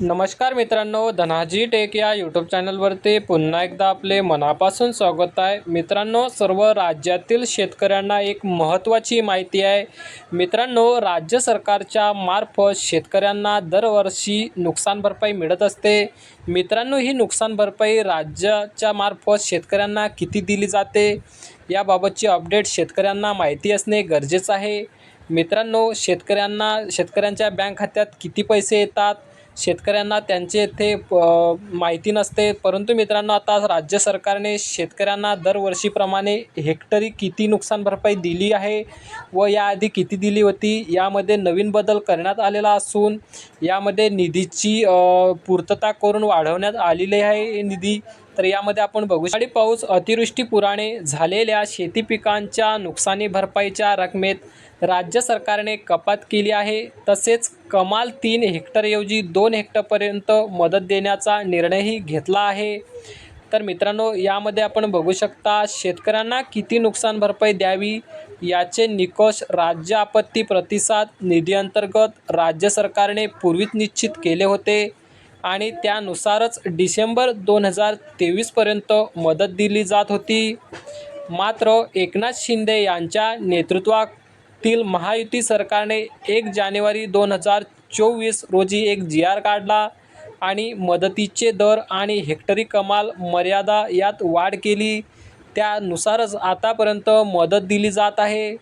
नमस्कार मित्रांनो धनाजी टेक या यूट्यूब चॅनलवरती पुन्हा एकदा आपले मनापासून स्वागत आहे. मित्रांनो सर्व राज्यातील शेतकऱ्यांना एक महत्त्वाची माहिती आहे. मित्रांनो राज्य सरकारच्या मार्फत शेतकऱ्यांना दरवर्षी नुकसान भरपाई मिळत असते. मित्रांनो ही नुकसान भरपाई राज्याच्या मार्फत शेतकऱ्यांना किती दिली जाते? याबाबतची अपडेट शेतकऱ्यांना माहिती असणे गरजेचं आहे. मित्रांनो शेतकऱ्यांना शेतकऱ्यांच्या बँक खात्यात किती पैसे येतात? शेतकऱ्यांना त्यांचे ते प माहिती नसते. परंतु मित्रांनो आता राज्य सरकारने शेतकऱ्यांना दरवर्षीप्रमाणे हेक्टरी किती नुकसान भरपाई दिली आहे व याआधी किती दिली होती यामध्ये नवीन बदल करण्यात आलेला असून यामध्ये निधीची पूर्तता करून वाढवण्यात आलेली आहे हे निधी. तर यामध्ये आपण बघू शकतो पाऊस अतिवृष्टी पुराने झालेल्या शेती पिकांच्या नुकसानी भरपाईच्या रकमेत राज्य सरकारने कपात केली आहे. तसेच कमाल तीन हेक्टरऐवजी दोन हेक्टरपर्यंत मदत देण्याचा निर्णयही घेतला आहे. तर मित्रांनो यामध्ये आपण बघू शकता शेतकऱ्यांना किती नुकसान भरपाई द्यावी याचे निकष राज्य आपत्ती प्रतिसाद निधीअंतर्गत राज्य सरकारने पूर्वीच निश्चित केले होते आणि त्यानुसारच डिसेंबर दोन हजार तेवीसपर्यंत मदत दिली जात होती. मात्र एकनाथ शिंदे यांच्या तील महायुती सरकारने एक जानेवारी दोन हजार चोवीस रोजी एक जी आर काढला आणि मदतीचे दर आणि हेक्टरी कमाल मर्यादा यात वाढ केली. त्यानुसारच आतापर्यंत मदत दिली जात आहे.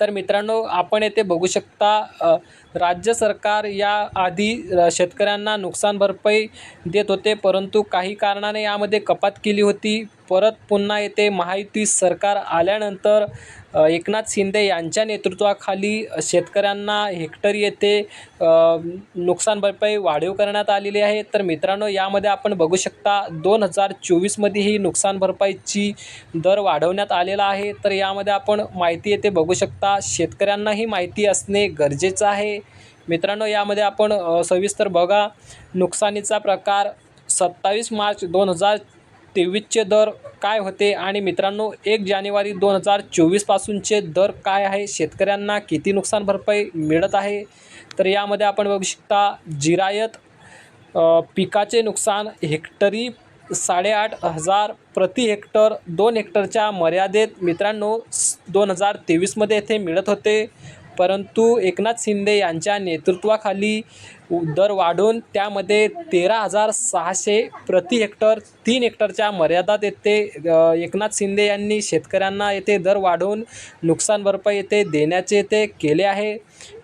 तर मित्रांनो आपण येथे बघू शकता राज्य सरकार या आधी शेतकऱ्यांना नुकसान भरपाई देत होते परंतु काही कारणाने यामध्ये कपात केली होती. परत पुन्हा येथे महायुती सरकार आल्यानंतर एकनाथ शिंदे यांच्या नेतृत्वाखाली शेतकऱ्यांना हेक्टर येथे नुकसान भरपाई वाढीव करण्यात आलेली आहे. तर मित्रांनो यामध्ये आपण बघू शकता दोन हजार चोवीसमध्ये ही नुकसान भरपाईची दर वाढवण्यात आलेला आहे. तर यामध्ये आपण माहिती येथे बघू शकता शेतकऱ्यांना ही माहिती असणे गरजेचं आहे. मित्रांनो यामध्ये आपण सविस्तर बघा. नुकसानीचा प्रकार सत्तावीस मार्च दोन हजार तेवीसचे दर काय होते आणि मित्रांनो एक जानेवारी दोन हजार चोवीसपासूनचे दर काय आहे? शेतकऱ्यांना किती नुकसान भरपाई मिळत आहे? तर यामध्ये आपण बघू शकता जिरायत पिकाचे नुकसान हेक्टरी साडेआठ हजार प्रति हेक्टर दोन हेक्टरच्या मर्यादेत मित्रांनो दोन हजार तेवीसमध्ये येथे मिळत होते. परंतु एकनाथ शिंदे यांच्या नेतृत्वाखाली दर वाढून त्यामध्ये तेरा हजार सहाशे प्रति हेक्टर तीन हेक्टरच्या मर्यादात येथे एकनाथ शिंदे यांनी शेतकऱ्यांना येथे दर वाढवून नुकसान भरपाई येथे देण्याचे येथे केले आहे.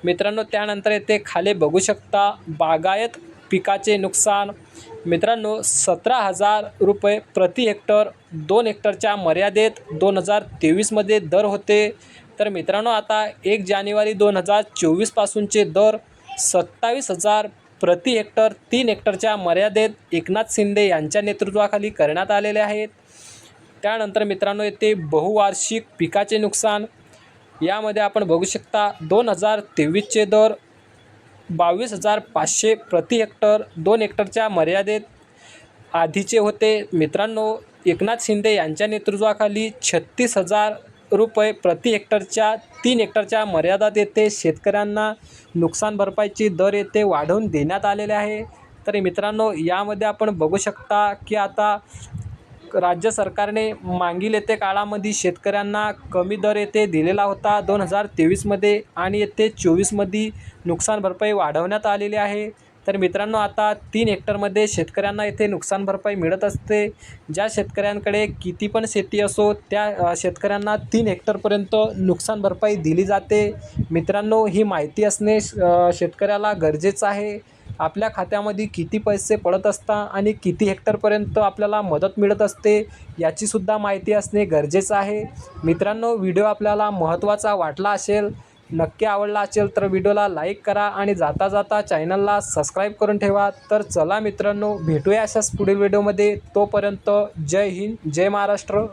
मित्रांनो त्यानंतर येथे खाली बघू शकता बागायत पिकाचे नुकसान. मित्रांनो सतरा हजार रुपये प्रति हेक्टर दोन हेक्टरच्या मर्यादेत दोन हजार तेवीसमध्ये दर होते. तर मित्रांनो आता एक जानेवारी दोन हजार चोवीसपासूनचे दर सत्तावीस हजार प्रति हेक्टर तीन हेक्टरच्या मर्यादेत एकनाथ शिंदे यांच्या नेतृत्वाखाली करण्यात आलेले आहेत. त्यानंतर मित्रांनो येथे बहुवार्षिक पिकाचे नुकसान. यामध्ये आपण बघू शकता दोन हजार तेवीसचे दर बावीस हजार पाचशे प्रति हेक्टर दोन हेक्टरच्या मर्यादेत आधीचे होते. मित्रांनो एकनाथ शिंदे यांच्या नेतृत्वाखाली छत्तीस हजार रुपये प्रति हेक्टरच्या तीन हेक्टरच्या मर्यादात येते शेतकऱ्यांना नुकसान भरपाईची दर येथे वाढवून देण्यात आलेले आहे. तरी मित्रांनो यामध्ये आपण बघू शकता की आता राज्य सरकारने मागील येथे काळामध्ये शेतकऱ्यांना कमी दर येथे दिलेला होता. दोन हजार तेवीसमध्ये आणि येथे चोवीसमध्ये नुकसान भरपाई वाढवण्यात आलेली आहे. तर मित्रांनो आता तीन हेक्टरमध्ये शेतकऱ्यांना येथे नुकसान भरपाई मिळत असते. ज्या शेतकऱ्यांकडे किती पण शेती असो त्या शेतकऱ्यांना तीन हेक्टरपर्यंत नुकसान भरपाई दिली जाते. मित्रांनो ही माहिती असणे शेतकऱ्याला गरजेचं आहे. आपल्या खात्यामध्ये किती पैसे पडत असतात आणि किती हेक्टरपर्यंत आपल्याला मदत मिळत असते याचीसुद्धा माहिती असणे गरजेचं आहे. मित्रांनो व्हिडिओ आपल्याला महत्त्वाचा वाटला असेल नक्की आवडला असेल तर व्हिडिओला लाईक करा आणि जाता जाता चॅनलला सबस्क्राईब करून ठेवा. तर चला मित्रांनो भेटूया अशाच पुढील व्हिडिओमध्ये. तोपर्यंत जय हिंद जय महाराष्ट्र.